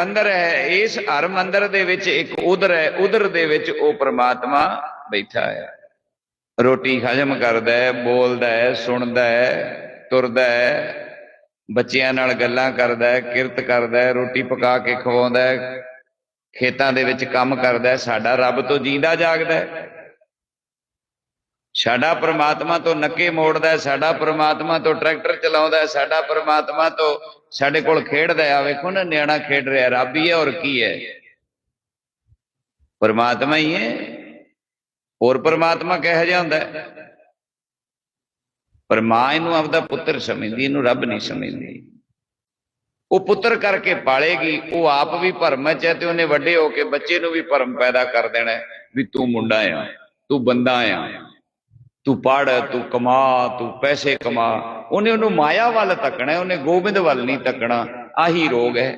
ਮੰਦਰ ਹੈ, ਇਸ ਹਰ ਮੰਦਰ ਦੇ ਵਿੱਚ ਇੱਕ ਉਧਰ ਹੈ, ਉਧਰ ਦੇ ਵਿੱਚ ਉਹ ਪ੍ਰਮਾਤਮਾ ਬੈਠਾ ਹੈ। ਰੋਟੀ ਹਜਮ ਕਰਦਾ ਹੈ, ਬੋਲਦਾ ਹੈ, ਸੁਣਦਾ ਹੈ, ਤੁਰਦਾ ਹੈ, ਬੱਚਿਆਂ ਨਾਲ ਗੱਲਾਂ ਕਰਦਾ ਹੈ, ਕਿਰਤ ਕਰਦਾ ਹੈ, ਰੋਟੀ ਪਕਾ ਕੇ ਖਵਾਉਂਦਾ ਹੈ, ਖੇਤਾਂ ਦੇ ਵਿੱਚ ਕੰਮ ਕਰਦਾ ਹੈ, ਸਾਡਾ ਰੱਬ ਤੋਂ ਜੀਂਦਾ ਜਾਗਦਾ ਹੈ। ਸਾਡਾ ਪ੍ਰਮਾਤਮਾ ਤੋਂ ਨੱਕੇ ਮੋੜਦਾ ਹੈ, ਸਾਡਾ ਪ੍ਰਮਾਤਮਾ ਤੋਂ ਟਰੈਕਟਰ ਚਲਾਉਂਦਾ ਹੈ, ਸਾਡਾ ਪ੍ਰਮਾਤਮਾ ਤੋਂ ਸਾਡੇ ਕੋਲ ਖੇਡਦਾ ਆ, ਵੇਖੋ ਨਾ, ਨਿਆਣਾ ਖੇਡ ਰਿਹਾ, ਰੱਬ ਹੀ ਹੈ ਔਰ ਕੀ ਹੈ? ਪਰਮਾਤਮਾ ਹੀ ਹੈ। ਹੋਰ ਪਰਮਾਤਮਾ ਕਿਹੋ ਜਿਹਾ ਹੁੰਦਾ? ਪਰ ਮਾਂ ਇਹਨੂੰ ਆਪਦਾ ਪੁੱਤਰ ਸਮਝਦੀ, ਇਹਨੂੰ ਰੱਬ ਨਹੀਂ ਸਮਝਦੀ। ਉਹ ਪੁੱਤਰ ਕਰਕੇ ਪਾਲੇਗੀ, ਉਹ ਆਪ ਵੀ ਭਰਮ ਚ ਹੈ ਤੇ ਉਹਨੇ ਵੱਡੇ ਹੋ ਕੇ ਬੱਚੇ ਨੂੰ ਵੀ ਭਰਮ ਪੈਦਾ ਕਰ ਦੇਣਾ ਵੀ ਤੂੰ ਮੁੰਡਾ ਆ, ਤੂੰ ਬੰਦਾ ਆ, ਤੂੰ ਪੜ ਤੂੰ ਕਮਾ, ਤੂੰ ਪੈਸੇ ਕਮਾ। ਉਹਨੇ ਉਹਨੂੰ ਮਾਇਆ ਵੱਲ ਤੱਕਣਾ ਉਹਨੇ ਗੋਬਿੰਦ ਵੱਲ ਨਹੀਂ ਤੱਕਣਾ। ਆਹੀ ਰੋਗ ਹੈ।